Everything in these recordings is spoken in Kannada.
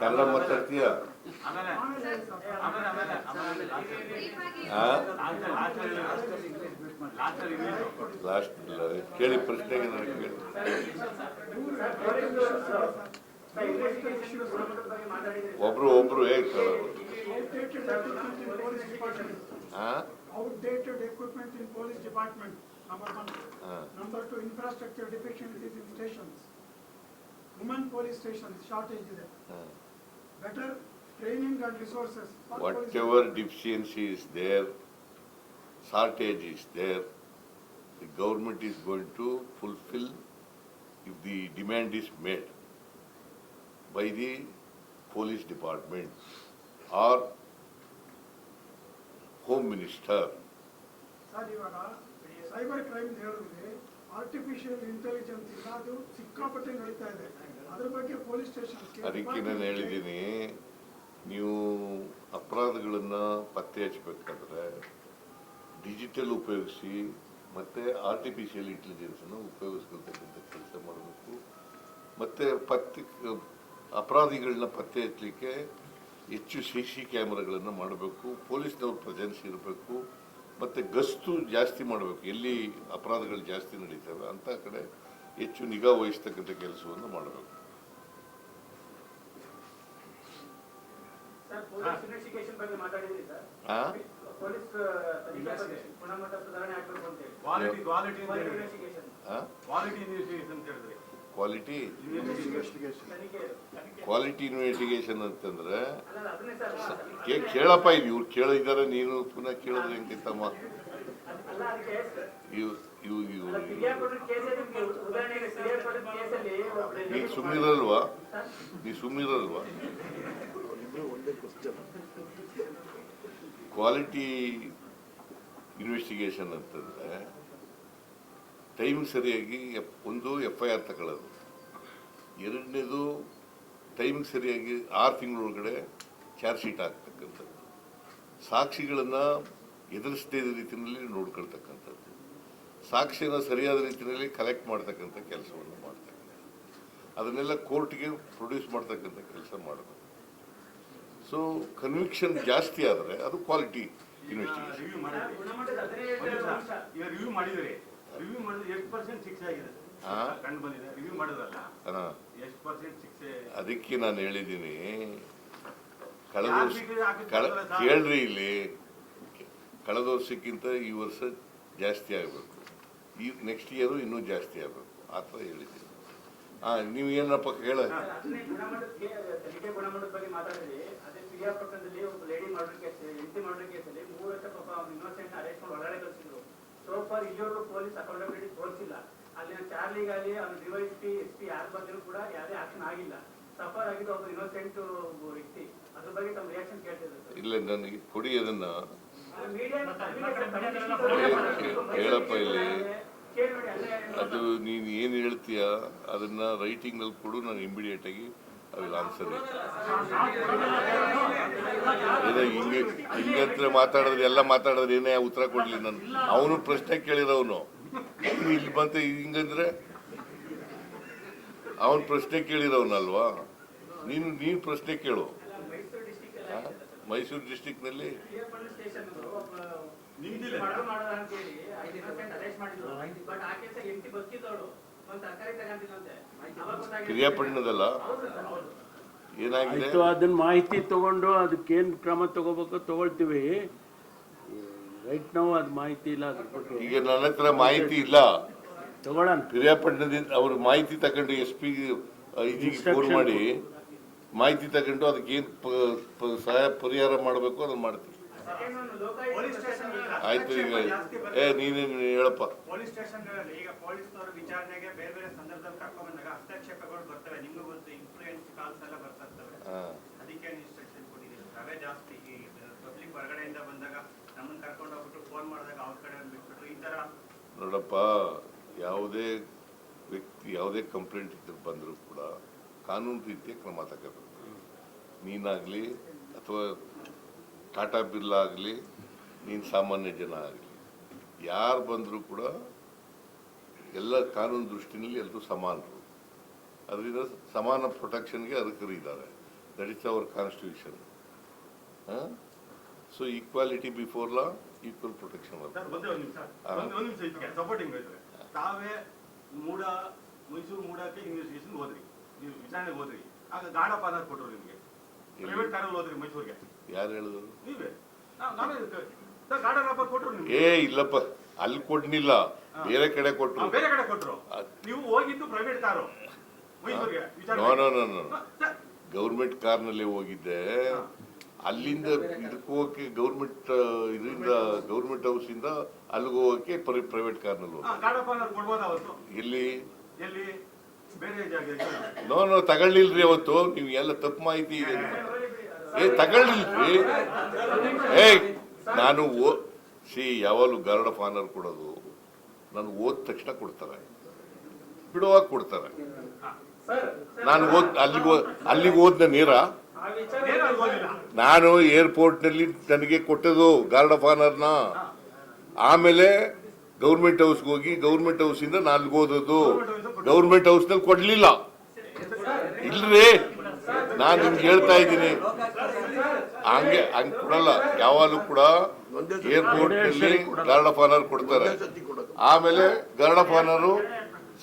ಕನ್ನಡ ಮಾತಾಡ್ತೀಯ? ಕೇಳಿ ಪ್ರಶ್ನೆ ಒಬ್ರು ಒಬ್ರು ಏಯ್ ಆ? How. Dated equipment into infrastructure deficiency in Women police stations, shortage ಇದೆ. Better training and resources. for police whatever deficiency is there, shortage is there, the government is going to fulfill if the demand is made by the police department or home minister. Sir ಇವಾಗ ಸೈಬರ್ ಕ್ರೈಮ್ ಹೇಳಿದ್ರೆ ಆರ್ಟಿಫಿಷಿಯಲ್ ಇಂಟೆಲಿಜೆನ್ಸ್ ಇಲ್ಲ ಅದು ಸಿಕ್ಕಾಪಟ್ಟೆ ನಡೀತಾ ಇದೆ ಅದಕ್ಕೆ ನಾನು ಹೇಳಿದ್ದೀನಿ ನೀವು ಅಪರಾಧಗಳನ್ನು ಪತ್ತೆ ಹಚ್ಚಬೇಕಾದ್ರೆ ಡಿಜಿಟಲ್ ಉಪಯೋಗಿಸಿ ಮತ್ತು ಆರ್ಟಿಫಿಷಿಯಲ್ ಇಂಟೆಲಿಜೆನ್ಸನ್ನು ಉಪಯೋಗಿಸ್ಕೊಳ್ತಕ್ಕಂಥ ಕೆಲಸ ಮಾಡಬೇಕು. ಮತ್ತು ಪತ್ತೆ ಅಪರಾಧಿಗಳನ್ನ ಪತ್ತೆ ಹಚ್ಚಲಿಕ್ಕೆ ಹೆಚ್ಚು ಸಿ ಸಿ ಕ್ಯಾಮ್ರಾಗಳನ್ನು ಮಾಡಬೇಕು ಪೊಲೀಸ್ನವ್ರ ಪ್ರೆಸೆನ್ಸ್ ಇರಬೇಕು ಮತ್ತು ಗಸ್ತು ಜಾಸ್ತಿ ಮಾಡಬೇಕು ಎಲ್ಲಿ ಅಪರಾಧಗಳು ಜಾಸ್ತಿ ನಡೀತವೆ ಅಂಥ ಕಡೆ ಹೆಚ್ಚು ನಿಗಾ ವಹಿಸ್ತಕ್ಕಂಥ ಕೆಲಸವನ್ನು ಮಾಡಬೇಕು. ತನಿಖೆ ಕ್ವಾಲಿಟಿ ಇನ್ವೆಸ್ಟಿಗೇಷನ್ ಅಂತಂದ್ರೆ ಅಲ್ಲ ಅದನ್ನೇ ಸರ್ ಕೇಳಪ್ಪ ಇದು ಇವ್ರು ಕೇಳಿದಾರೆ ನೀನು ಪುನಃ ಕೇಳಿದ್ರೆ ಹೆಂಗಿತ್ತಮ್ಮ ತಮ್ಮ ಸುಮ್ಮಿರಲ್ವಾ ಪಿರಿಯಾಪಟ್ಟಣ ಕೇಸಲ್ಲಿ ನೀ ಒಬ್ರು ಕ್ವಾಲಿಟಿ ಇನ್ವೆಸ್ಟಿಗೇಷನ್ ಅಂತಂದ್ರೆ ಟೈಮ್ ಸರಿಯಾಗಿ ಒಂದು ಎಫ್ ಐ ಆರ್ ತಗೊಳ್ಳೋದು. ಎರಡನೇದು ಟೈಮ್ ಸರಿಯಾಗಿ ಆರು ತಿಂಗಳೊಳಗಡೆ ಚಾರ್ಜ್ ಶೀಟ್ ಹಾಕ್ತಕ್ಕಂಥದ್ದು. ಸಾಕ್ಷಿಗಳನ್ನು ಎದುರಿಸದೇ ಇದ್ದ ರೀತಿಯಲ್ಲಿ ನೋಡ್ಕೊಳ್ತಕ್ಕಂಥದ್ದು. ಸಾಕ್ಷಿನ ಸರಿಯಾದ ರೀತಿಯಲ್ಲಿ ಕಲೆಕ್ಟ್ ಮಾಡ್ತಕ್ಕಂಥ ಕೆಲಸವನ್ನು ಮಾಡ್ತಕ್ಕಂಥ ಅದನ್ನೆಲ್ಲ ಕೋರ್ಟ್ಗೆ ಪ್ರೊಡ್ಯೂಸ್ ಮಾಡ್ತಕ್ಕಂಥ ಕೆಲಸ ಮಾಡಬೇಕು ಸೊ ಕನ್ವಿಕ್ಷನ್ ಜಾಸ್ತಿ ಆದರೆ ಅದು ಕ್ವಾಲಿಟಿ ಇನ್ವೆಸ್ಟಿಗೇಷನ್ ಅದಕ್ಕೆ ನಾನು ಹೇಳಿದ್ದೀನಿ. ಕಳೆದ ವರ್ಷ ಕೇಳ್ರಿ ಇಲ್ಲಿ. ಕಳೆದ ವರ್ಷಕ್ಕಿಂತ ಈ ವರ್ಷ ಜಾಸ್ತಿ ಆಗಬೇಕು. ಈ ನೆಕ್ಸ್ಟ್ ಇಯರು ಇನ್ನೂ ಜಾಸ್ತಿ ಆಗಬೇಕು. ಆ ಥರ ಹೇಳಿದ್ದೀನಿ. ಹಾಂ ನೀವು ಏನಪ್ಪ ಕೇಳ? ಅದನ್ನೇ ಗುಣಮಟ್ಟದ ಕೇ- ತನಿಖೆ ಗುಣಮಟ್ಟದ ಬಗ್ಗೆ ಮಾತಾಡಿದ್ರಿ ಅದೇ ಪಿರಿಯಾಪಟ್ಟಣದಲ್ಲಿ ಒಬ್ಬ ಲೇಡಿ ಮರ್ಡರ್ ಕೇಸ್ ಎಂಟಿ ಮರ್ಡರ್ ಕೇಸಲ್ಲಿ ಮೂರು ವರ್ಷ ಪಾಪ ಅವ್ನು ಇನ್ನೋಸೆಂಟ್ ಅರೆಸ್ಟ್ ಮಾಡಿ ಒಳಗಡೆ ಕಳಿಸಿದ್ರು. ಸೊ ಫಾರ್ ಇಲ್ಲಿವರೆಗೂ ಪೊಲೀಸ್ ಅಕೌಂಟಬಿಲಿಟಿ ತೋರಿಸಿಲ್ಲ. ಅಲ್ಲಿನ ಚಾರ್ಲಿಗಾಗಲಿ ಅವ್ನು ಡಿವೈಸ್ ಪಿ ಎಸ್ ಪಿ ಯಾರ ಬಗ್ಗೆನೂ ಕೂಡ ಯಾವುದೇ ಆಕ್ಷನ್ ಆಗಿಲ್ಲ. ಸಫರ್ ಆಗಿದ್ದು ಒಬ್ಬ ಇನ್ನೋಸೆಂಟ್ ವ್ಯಕ್ತಿ. ಅದ್ರ ಬಗ್ಗೆ ತಮ್ಮ ರಿಯಾಕ್ಷನ್ ಕೇಳ್ತಿದ್ರು ಇಲ್ಲ ನನಗೆ ಕೊಡಿ ಅದನ್ನ ಮೀಡಿಯಾ ಹೇಳಪ್ಪ ಇಲ್ಲಿ. ಅದು ನೀನು ಏನು ಹೇಳ್ತೀಯ? ಅದನ್ನ ರೈಟಿಂಗ್ನಲ್ಲಿ ಕೊಡು ನಾನು ಇಮಿಡಿಯೇಟ್ ಆಗಿ ಐ ವಿಲ್ ಆನ್ಸರ್ ಏನೋ ಹಿಂಗೆ ಹಿಂಗಂತ್ರ ಮಾತಾಡಿದ್ರೆ ಎಲ್ಲ ಮಾತಾಡಿದ್ರೆ ಏನೇ ಉತ್ತರ ಕೊಡ್ಲಿ ನಾನು ಅವನು ಪ್ರಶ್ನೆ ಕೇಳಿರೋನು. ಇಲ್ಲಿ ಬಂತು ಹಿಂಗಂದ್ರೆ ಅವನು ಪ್ರಶ್ನೆ ಕೇಳಿರೋನಲ್ವಾ? ನೀನು ನೀನು ಪ್ರಶ್ನೆ ಕೇಳು. ಮೈಸೂರು ಡಿಸ್ಟಿಕ್ನಲ್ಲಿ ಪಿರಿಯಾಪಟ್ಟಣ ಹೌದು ಏನಾಗಿದೆ? ಅದನ್ನ ಮಾಹಿತಿ ತಗೊಂಡು ಅದಕ್ಕೇನು ಕ್ರಮ ತಗೋಬೇಕು ತಗೊಳ್ತೀವಿ. ರೈಟ್ ನಾವು ಅದು ಮಾಹಿತಿ ಇಲ್ಲ ಅದ್ರ ಬಗ್ಗೆ. ಈಗ ನನ್ನ ಹತ್ರ ಮಾಹಿತಿ ಇಲ್ಲ. ತಗೊಳ್ಳೋಣ. ಪಿರಿಯಾಪಟ್ಟಣದಿಂದ ಅವ್ರ ಮಾಹಿತಿ ತಗೊಂಡು ಎಸ್ ಪಿ ಐಜಿಗೆ ಫೋನ್ ಮಾಡಿ ಮಾಹಿತಿ ತಗೊಂಡು ಅದಕ್ಕೆ ಏನು ಸಹಾಯ ಪರಿಹಾರ ಮಾಡಬೇಕು ಅದನ್ನ ಮಾಡ್ತೀವಿ. ಆಯ್ತು ಈಗ ಏ ನೀನೇನು ಹೇಳಪ್ಪ? ಪೊಲೀಸ್ ಸ್ಟೇಷನ್ಗಳಲ್ಲಿ ಈಗ ಪೊಲೀಸ್ನವರು ವಿಚಾರಣೆಗೆ ಬೇರೆ ಬೇರೆ ಸಂದರ್ಭದಲ್ಲಿ ಕರ್ಕೊಂಡು ಬಂದಾಗ ಹಸ್ತಕ್ಷೇಪಗಳು ಬರ್ತವೆ. ನಿಮಗೂ ಗೊತ್ತು ಇನ್ಫ್ಲೂಯೆನ್ಸ್ ಕಾಲ್ಸ್ ಎಲ್ಲ ಬರ್ತಾ ಇರ್ತವೆ. ಅದಕ್ಕೆ ಇನ್ಸ್ಟ್ರಕ್ಷನ್ ಕೊಟ್ಟಿದ್ದೀವಿ ಅವೇ ಜಾಸ್ತಿ ಈ ಪಬ್ಲಿಕ್ ಹೊರಗಡೆಯಿಂದ ಬಂದಾಗ ನಮ್ಮನ್ನ ಕರ್ಕೊಂಡು ಹೋಗ್ಬಿಟ್ಟು ಫೋನ್ ಮಾಡಿದಾಗ ಅವ್ರ ಕಡೆ ಬಿಟ್ಬಿಟ್ರು ಈ ತರ ನೋಡಪ್ಪ ಯಾವುದೇ ವ್ಯಕ್ತಿ ಯಾವುದೇ ಕಂಪ್ಲೇಂಟ್ ಇತ್ತು ಬಂದರೂ ಕೂಡ ಕಾನೂನು ರೀತಿಯ ಕ್ರಮ ತಗೋಬೇಕು ನೀನಾಗಲಿ ಅಥವಾ ಟಾಟಾ ಬಿರ್ಲಾ ಆಗಲಿ ನೀನು ಸಾಮಾನ್ಯ ಜನ ಆಗಲಿ. ಯಾರು ಬಂದರೂ ಕೂಡ ಎಲ್ಲ ಕಾನೂನು ದೃಷ್ಟಿನಲ್ಲಿ ಎಲ್ಲರೂ ಸಮಾನರು. ಅದರಿಂದ ಸಮಾನ ಪ್ರೊಟೆಕ್ಷನ್ಗೆ ಅರ್ಹರಿದ್ದಾರೆ that is our constitution so equality before law equal protection ತಾವೇ ಮೂಡ ಮೈಸೂರು ಮೂಡಕ್ಕೆ ಇನ್ವೆಸ್ಟಿಗೇಷನ್ ಹೋದ್ರಿ. ನೀವು ವಿಚಾರಣೆಗೆ ಹೋದ್ರಿ. ಆಗ ಗಾಢ ಪದಾರ್ಥ ಕೊಟ್ಟರು ನಿಮಗೆ. ಯಾರು ಹೇಳಿದ್ರು ಏ ಇಲ್ಲಪ್ಪ. ಅಲ್ಲಿ ಕೊಡ್ನಿಲ್ಲ ಬೇರೆ ಕಡೆ ಕೊಟ್ರು. ಬೇರೆ ಕಡೆ ಕೊಟ್ಟರು ಅದ್- ನೀವು ಹೋಗಿದ್ದು ಪ್ರೈವೇಟ್ ಕಾರು ಮೈಸೂರಿಗೆ no no no no sir, government ಕಾರ್ನಲ್ಲೇ ಹೋಗಿದ್ದೆ. ಅಲ್ಲಿಂದ ಇದಕ್ಕೆ ಹೋಗಕ್ಕೆ ಗೌರ್ಮೆಂಟ್ ಇದರಿಂದ ಗೌರ್ಮೆಂಟ್ ಹೌಸ್ ಇಂದ ಅಲ್ಲಿಗೆ ಹೋಗಕ್ಕೆ ಪ್ರೈವೇಟ್ ಕಾರ್ನಲ್ಲಿ ನಲ್ಲಿ ಹೋಗಿ ಎಲ್ಲಿ? ನೋ ನೋ, ತಗೊಳ್ಳಿಲ್ರಿ ಅವತ್ತು. ನೀವು ಎಲ್ಲ ತಪ್ಪು ಮಾಹಿತಿ ಇದೆ ಏ, ತಗೊಳ್ಳಿಲ್ರಿ? ಏ, ನಾನು ಓ ಸಿ ಯಾವಾಗಲೂ ಗಾರ್ಡ್ ಆಫ್ ಆನರ್ ಕೊಡೋದು. ನಾನು ಓದ್ ತಕ್ಷಣ ಕೊಡ್ತಾರೆ. ಬಿಡುವಾಗ ಕೊಡ್ತಾರೆ. ನಾನು ಓದ್, ಅಲ್ಲಿಗೆ ಅಲ್ಲಿಗೆ ಓದ್ನ ನೀರ. ನಾನು ಏರ್ಪೋರ್ಟ್ನಲ್ಲಿ ನನಗೆ ಕೊಟ್ಟದು ಗಾರ್ಡ್ ಆಫ್ ಆನರ್ನ ಆಮೇಲೆ ಗೌರ್ಮೆಂಟ್ ಹೌಸ್ಗೆ ಹೋಗಿ ಗೌರ್ಮೆಂಟ್ ಹೌಸ್ ಇಂದ ನಾನು ಅಲ್ಲಿಗೆ ಓದೋದು ಗೌರ್ಮೆಂಟ್ ಹೌಸ್ನಲ್ಲಿ ಕೊಡ್ಲಿಲ್ಲ. ಇಲ್ರಿ. ನಾನು ನಿಮ್ಗೆ ಹೇಳ್ತಾ ಇದ್ದೀನಿ. ಹಂಗೆ ಹಂಗೆ ಕೊಡಲ್ಲ. ಯಾವಾಗಲೂ ಕೂಡ ಏರ್ಪೋರ್ಟ್ನಲ್ಲಿ ಗಾರ್ಡ್ ಆಫ್ ಆನರ್ ಕೊಡ್ತಾರೆ. ಆಮೇಲೆ ಗಾರ್ಡ್ ಆಫ್ ಆನರು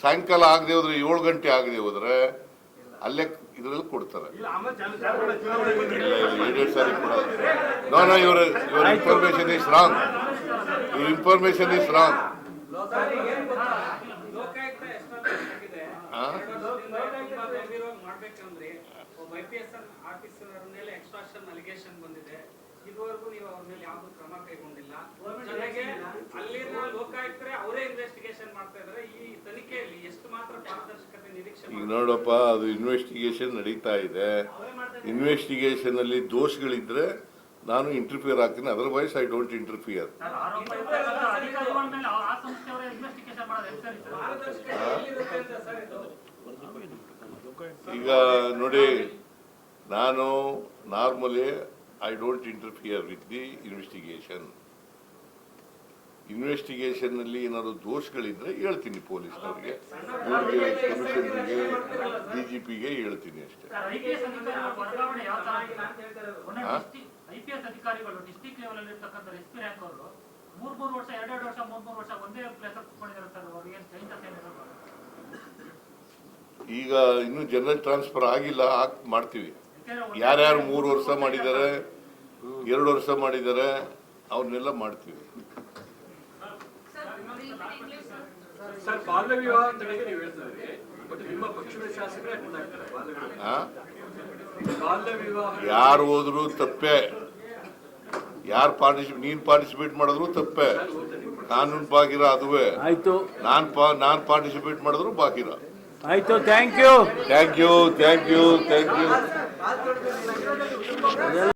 ಸಾಯಂಕಾಲ ಆಗದೆ ಹೋದ್ರೆ ಏಳು ಗಂಟೆ ಆಗದೆ ಹೋದ್ರೆ ಅಲ್ಲೇ ಇದ್ರಲ್ಲಿ ಕೊಡ್ತಾರೆ. ಸಾರಿ ನೋ ನೋ ಇವರ your information is wrong your information is wrong ಮಾಡ್ಬೇಕಂದ್ರೆ ಒಬ್ಬ ಐ ಪಿ ಎಸ್ ಆಫೀಸರ್ ಮೇಲೆ ಎಕ್ಸ್ಟ್ರಾಕ್ಷನ್ ಅಲಿಗೇಷನ್ ಬಂದಿದೆ. ಇದುವರೆಗೂ ನೀವು ಅವ್ರ ಮೇಲೆ ಯಾವ್ದು ಕ್ರಮ ಕೈಗೊಂಡಿಲ್ಲ. ಜೊತೆಗೆ ಅಲ್ಲಿನ ಲೋಕಾಯುಕ್ತರೇ ಅವರೇ ಇನ್ವೆಸ್ಟಿಗೇಷನ್ ಮಾಡ್ತಾ ಇದಾರೆ. ಈ ತನಿಖೆಯಲ್ಲಿ ಎಷ್ಟು ಮಾತ್ರ ಪಾರದರ್ಶಕತೆ ನಿರೀಕ್ಷೆ ಈಗ ನೋಡಪ್ಪ ಅದು ಇನ್ವೆಸ್ಟಿಗೇಷನ್ ನಡೀತಾ ಇದೆ. ಇನ್ವೆಸ್ಟಿಗೇಷನ್ ಅಲ್ಲಿ ದೋಷಗಳಿದ್ರೆ ನಾನು ಇಂಟರ್ಫಿಯರ್ ಆಗ್ತೀನಿ. ಅದರ್ವೈಸ್ ಐ ಡೋಂಟ್ ಇಂಟರ್ಫಿಯರ್ ಅಧಿಕಾರಿಗಳ ಈಗ ನೋಡಿ ನಾನು normally I don't interfere with the investigation ಇನ್ವೆಸ್ಟಿಗೇಷನ್ನಲ್ಲಿ ಏನಾದ್ರು ದೋಷಗಳಿದ್ರೆ ಹೇಳ್ತೀನಿ ಪೊಲೀಸ್ನವ್ರಿಗೆ. ಇವ್ರಿಗೆ ಕಮಿಷನರ್ಗೆ ಪಿಗೆ ಹೇಳ್ತೀನಿ ಅಷ್ಟೇ. ಮೂರ್ ಮೂರು ವರ್ಷ ಎರಡೆರಡು ವರ್ಷ ಮೂರ್ ಮೂರು ವರ್ಷ ಒಂದೇ ಪ್ಲೇಸ್ ಕುತ್ಕೊಂಡಿದ್ದಾರೆ ಸರ್ ಅವ್ರಿಗೆ ಚೇಂಜಸ್ ಏನಿರಲ್ಲ ಈಗ ಇನ್ನು ಜನರಲ್ ಟ್ರಾನ್ಸ್ಫರ್ ಆಗಿಲ್ಲ ಹಾಕ್ ಮಾಡ್ತೀವಿ. ಯಾರ್ಯಾರು ಮೂರು ವರ್ಷ ಮಾಡಿದ್ದಾರೆ ಎರಡು ವರ್ಷ ಮಾಡಿದ್ದಾರೆ ಅವ್ರನ್ನೆಲ್ಲ ಮಾಡ್ತೀವಿ. ಯಾರು ಹೋದ್ರು ತಪ್ಪೆ. ಯಾರು ಪಾರ್ಟಿಸಿಪೇಟ್ ನೀನ್ ಪಾರ್ಟಿಸಿಪೇಟ್ ಮಾಡಿದ್ರು ತಪ್ಪೆ. ಕಾನೂನು ಬಾಗಿರ ಅದುವೇ. ಆಯ್ತು. ನಾನ್ ಪಾ ನಾನ್ ಪಾರ್ಟಿಸಿಪೇಟ್ ಮಾಡಿದ್ರು ಬಾಗಿರ ಆಯ್ತು thank you thank you thank you thank you